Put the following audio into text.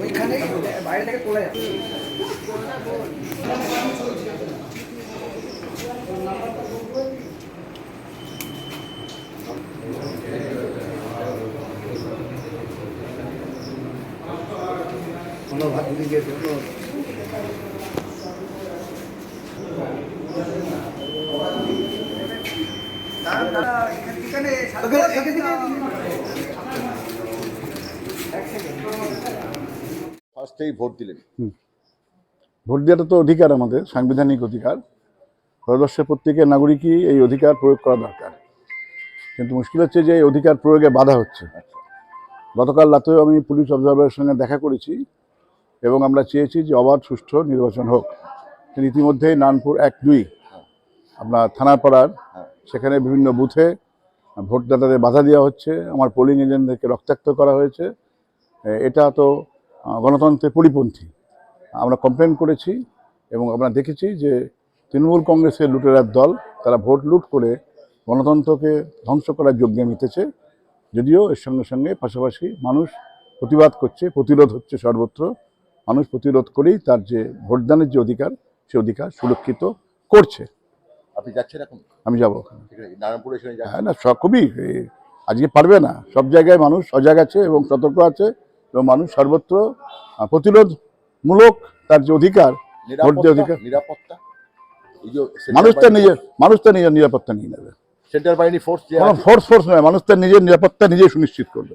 ওইখানে বাইরে থেকে তোলা যাবে কোনো ভাত দিয়ে গেছে এখানে ফার্স্টেই ভোট দিলেন। ভোট দেওয়াটা তো অধিকার আমাদের সাংবিধানিক অধিকার। ভারতবর্ষের প্রত্যেকের নাগরিকই এই অধিকার প্রয়োগ করা দরকার। কিন্তু মুশকিল হচ্ছে যে এই অধিকার প্রয়োগে বাধা হচ্ছে। গতকাল রাতেও আমি পুলিশ অবজারভারের সঙ্গে দেখা করেছি এবং আমরা চেয়েছি যে অবাধ সুষ্ঠু নির্বাচন হোক। কিন্তু ইতিমধ্যেই নানপুর এক দুই আপনার থানাপাড়ার সেখানে বিভিন্ন বুথে ভোটদাতাদের বাধা দেওয়া হচ্ছে। আমার পোলিং এজেন্টদেরকে রক্তাক্ত করা হয়েছে। এটা তো গণতন্ত্রের পরিপন্থী। আমরা কমপ্লেন করেছি এবং আমরা দেখেছি যে তৃণমূল কংগ্রেসের লুটেরার দল তারা ভোট লুট করে গণতন্ত্রকে ধ্বংস করার যজ্ঞে মিটেছে যদিও এর সঙ্গে সঙ্গে পাশাপাশি মানুষ প্রতিবাদ করছে প্রতিরোধ হচ্ছে সর্বত্র। মানুষ প্রতিরোধ করেই তার যে ভোটদানের যে অধিকার সে অধিকার সুরক্ষিত করছে। আপনি যাচ্ছেন এখন? আমি যাব নারায়ণপুরে হ্যাঁ না সব খুবই আজকে পারবে না। সব জায়গায় মানুষ সজাগ আছে এবং সতর্ক আছে। এবং মানুষ সর্বত্র প্রতিরোধমূলক তার যে অধিকার ভোট অধিকার। নিরাপত্তা? মানুষ তার নিজের মানুষ তার নিজের নিরাপত্তা নিয়ে নেবে। সেন্টার বাহিনী ফোর্স ফোর্স ফোর্স নয় মানুষ তার নিজের নিরাপত্তা নিজেই সুনিশ্চিত করবে।